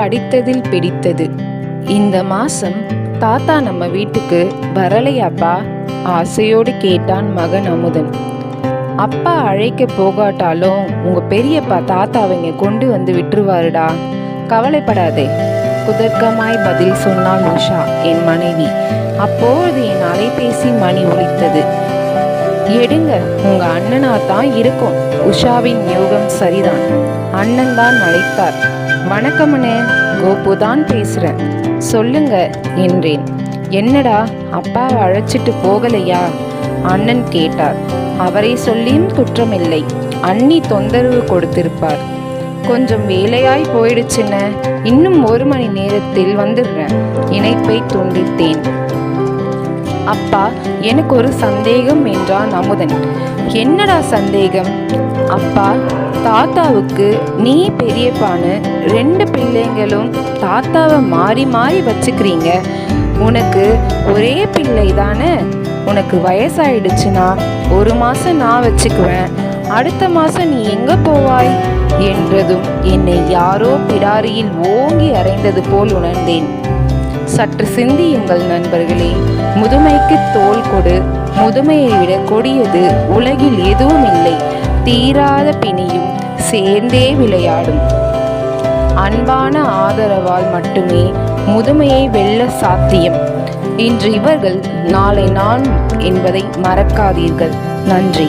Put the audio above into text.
படித்ததில் பிடித்தது. இந்த மாசம் தாத்தா நம்ம வீட்டுக்கு வரலையாப்பா ஆசையோடு கேட்டான் மகன் அமுதன். அப்பா அழைக்க போகாட்டாலும் உங்க பெரியப்பா தாத்தா அவங்க கொண்டு வந்து விட்டுருவாருடா. கவலைப்படாதே. குதர்க்கமாய் பதில் சொன்னாள் உஷா என் மனைவி. அப்போது என் அலைபேசி மணி ஒலித்தது. எடுங்க உங்க அண்ணனா தான் இருக்கும். உஷாவின் யோகம் சரிதான். அண்ணன் தான் அழைத்தார். வணக்கம்னு. கோபு தான் பேசுகிறேன் சொல்லுங்க என்றேன். என்னடா அப்பாவை அழைச்சிட்டு போகலையா? அண்ணன் கேட்டார். அவரை சொல்லியும் குற்றமில்லை. அண்ணி தொந்தரவு கொடுத்திருப்பார். கொஞ்சம் வேலையாய் போயிடுச்சுன்ன இன்னும் ஒரு மணி நேரத்தில் வந்துடுறேன். இணைப்பை துண்டித்தேன். அப்பா எனக்கு ஒரு சந்தேகம் என்றான் அமுதன். என்னடா சந்தேகம்? அப்பா தாத்தாவுக்கு நீ பெரியப்பான்னு ரெண்டு பிள்ளைங்களும் தாத்தாவை மாறி மாறி வச்சுக்கிறீங்க. உனக்கு ஒரே பிள்ளை தானே? உனக்கு வயசாயிடுச்சுன்னா ஒரு மாதம் நான் வச்சுக்குவேன். அடுத்த மாதம் நீ எங்கே போவாய்? என்றதும் என்னை யாரோ பிடாரியில் ஓங்கி அறைந்தது போல் உணர்ந்தேன். சற்று சிந்தியுங்கள் நண்பர்களே முதுமைக்கு தோல் கொடு. முதுமையை விட கொடியது உலகில் எதுவும் இல்லை தீராத பிணியும் சேர்ந்தே விளையாடும். அன்பான ஆதரவால் மட்டுமே முதுமையை வெல்ல சாத்தியம். இன்று இவர்கள் நாளை நான் என்பதை மறக்காதீர்கள். நன்றி.